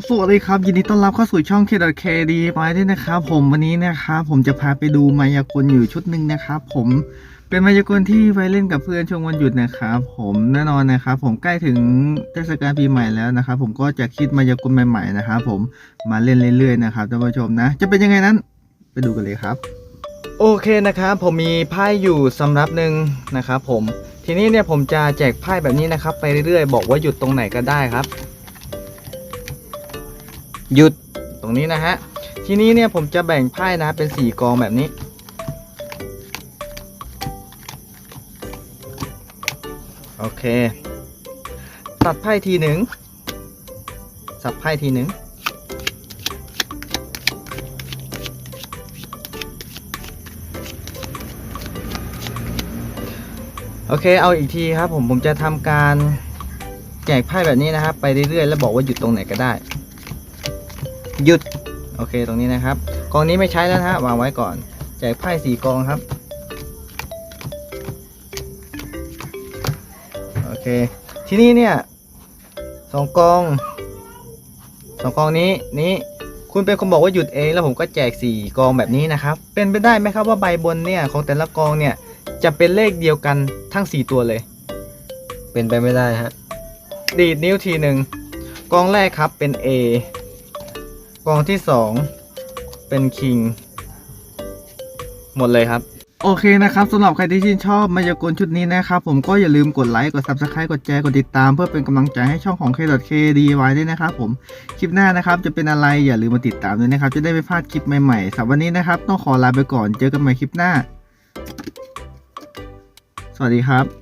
สวัสดีครับ ยินดีต้อนรับเข้าสู่ช่อง K.K ดีไปด้วยนะครับผมวันนี้นะครับผมจะพาไปดูมายากลอยู่ชุดหนึ่งนะครับผมเป็นมายากลที่ไว้เล่นกับเพื่อนช่วงวันหยุดนะครับผมแน่นอนนะครับผมใกล้ถึงเทศกาลปีใหม่แล้วนะครับผมก็จะคิดมายากลใหม่ๆนะครับผมมาเล่นเรื่อยๆนะครับท่านผู้ชมนะ จะเป็นยังไงนั้น ไปดูกันเลยครับ โอเคนะครับผมมีไพ่อยู่สำรับหนึ่งนะครับผมทีนี้เนี่ยผมจะแจกไพ่แบบนี้นะครับ ไปเรื่อยๆ บอกว่าหยุดตรงไหนก็ได้ครับ หยุดตรงนี้นะฮะ ทีนี้เนี่ยผมจะแบ่งไพ่นะเป็นสี่กองแบบนี้ โอเค ตัดไพ่ทีหนึ่งสับไพ่ทีหนึ่งโอเค เอาอีกทีครับผมผมจะทำการแจกไพ่แบบนี้นะครับ ไปเรื่อยๆ แล้วบอกว่าหยุดตรงไหนก็ได้ หยุด โอเคตรงนี้นะครับ กองนี้ไม่ใช้แล้วนะฮะวางไว้ก่อน แจกไพ่สี่กองครับ โอเค ทีนี้เนี่ยสองกองสองกองนี้นี้คุณเป็นคนบอกว่าหยุดเองแล้วผมก็แจกสี่กองแบบนี้นะครับ เป็นไปได้ไหมครับว่าใบบนเนี่ยของแต่ละกองเนี่ยจะเป็นเลขเดียวกันทั้งสี่ตัวเลย เป็นไปไม่ได้ฮะ ดีดนิ้วทีหนึ่งกองแรกครับเป็น A กองที่สองเป็นคิง หมดเลยครับโอเคนะครับสำหรับใครที่ชื่นชอบมายากลชุดนี้นะครับ ผมก็อย่าลืมกดไลค์ กด Subscribe กดแชร์ กดติดตาม เพื่อเป็นกำลังใจให้ช่องของ K.K ดีไว้ด้วยนะครับผม คลิปหน้านะครับ จะเป็นอะไรอย่าลืมมาติดตามด้วยนะครับ จะได้ไม่พลาดคลิปใหม่ๆสำหรับวันนี้นะครับ ต้องขอลาไปก่อนเจอกันใหม่คลิปหน้า สวัสดีครับ